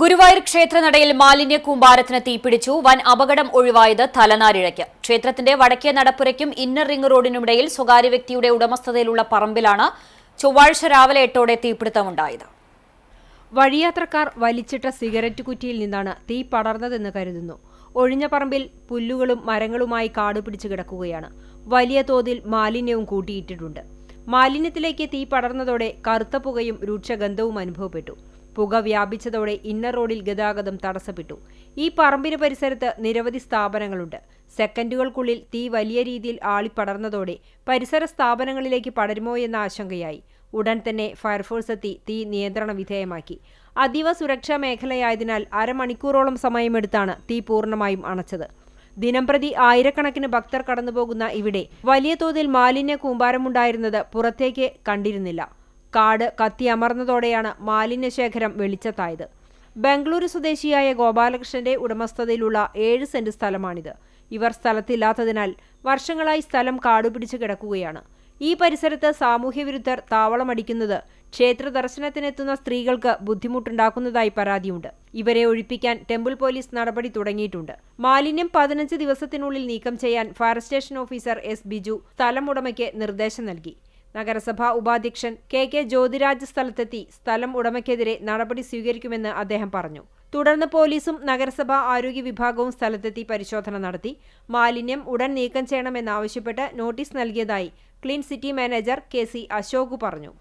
ഗുരുവായൂർ ക്ഷേത്രനടയിൽ മാലിന്യ കൂമ്പാരത്തിന് തീപിടിച്ചു. വൻ അപകടം ഒഴിവായത് തലനാരിഴയ്ക്ക്. ക്ഷേത്രത്തിന്റെ വടക്കേ നടപ്പുരയ്ക്കും ഇന്നർ റിംഗ് റോഡിനുമിടയിൽ സ്വകാര്യ വ്യക്തിയുടെ ഉടമസ്ഥതയിലുള്ള പറമ്പിലാണ് ചൊവ്വാഴ്ച രാവിലെ എട്ടോടെ തീപിടുത്തമുണ്ടായത്. വഴിയാത്രക്കാർ വലിച്ചിട്ട സിഗരറ്റ് കുറ്റിയിൽ നിന്നാണ് തീ പടർന്നതെന്ന് കരുതുന്നു. ഒഴിഞ്ഞ പറമ്പിൽ പുല്ലുകളും മരങ്ങളുമായി കാട് പിടിച്ചു കിടക്കുകയാണ്. വലിയ തോതിൽ മാലിന്യവും കൂട്ടിയിട്ടിട്ടുണ്ട്. മാലിന്യത്തിലേക്ക് തീ പടർന്നതോടെ കറുത്ത പുകയും രൂക്ഷഗന്ധവും അനുഭവപ്പെട്ടു. പുക വ്യാപിച്ചതോടെ ഇന്നർ റോഡിൽ ഗതാഗതം തടസ്സപ്പെട്ടു. ഈ പറമ്പിന് പരിസരത്ത് നിരവധി സ്ഥാപനങ്ങളുണ്ട്. സെക്കൻഡുകൾക്കുള്ളിൽ തീ വലിയ രീതിയിൽ ആളിപ്പടർന്നതോടെ പരിസര സ്ഥാപനങ്ങളിലേക്ക് പടരുമോ എന്ന ആശങ്കയായി. ഉടൻ തന്നെ ഫയർഫോഴ്സ് എത്തി തീ നിയന്ത്രണ വിധേയമാക്കി. അതീവ സുരക്ഷാ മേഖലയായതിനാൽ അരമണിക്കൂറോളം സമയമെടുത്താണ് തീ പൂർണമായും അണച്ചത്. ദിനംപ്രതി ആയിരക്കണക്കിന് ഭക്തർ കടന്നുപോകുന്ന ഇവിടെ വലിയ തോതിൽ മാലിന്യ കൂമ്പാരമുണ്ടായിരുന്നത് പുറത്തേക്ക് കണ്ടിരുന്നില്ല. കാട് കത്തിയമർന്നതോടെയാണ് മാലിന്യശേഖരം വെളിച്ചത്തായത്. ബംഗളൂരു സ്വദേശിയായ ഗോപാലകൃഷ്ണന്റെ ഉടമസ്ഥതയിലുള്ള ഏഴ് സെന്റ് സ്ഥലമാണിത്. ഇവർ സ്ഥലത്തില്ലാത്തതിനാൽ വർഷങ്ങളായി സ്ഥലം കാടുപിടിച്ച് കിടക്കുകയാണ്. ഈ പരിസരത്ത് സാമൂഹ്യവിരുദ്ധർ താവളമടിക്കുന്നത് ക്ഷേത്ര ദർശനത്തിനെത്തുന്ന സ്ത്രീകൾക്ക് ബുദ്ധിമുട്ടുണ്ടാക്കുന്നതായി പരാതിയുണ്ട്. ഇവരെ ഒഴിപ്പിക്കാൻ ടെമ്പിൾ പോലീസ് നടപടി തുടങ്ങിയിട്ടുണ്ട്. മാലിന്യം പതിനഞ്ച് ദിവസത്തിനുള്ളിൽ നീക്കം ചെയ്യാൻ fire station officer S Biju സ്ഥലം ഉടമയ്ക്ക് നിർദ്ദേശം നൽകി. നഗരസഭാ ഉപാധ്യക്ഷൻ കെ കെ ജ്യോതിരാജ് സ്ഥലത്തെത്തി സ്ഥലം ഉടമയ്ക്കെതിരെ നടപടി സ്വീകരിക്കുമെന്ന് അദ്ദേഹം പറഞ്ഞു. തുടർന്ന് പോലീസും നഗരസഭാ ആരോഗ്യ വിഭാഗവും സ്ഥലത്തെത്തി പരിശോധന നടത്തി. മാലിന്യം ഉടൻ നീക്കം ചെയ്യണമെന്നാവശ്യപ്പെട്ട് നോട്ടീസ് നൽകിയതായി clean city manager K C Ashok പറഞ്ഞു.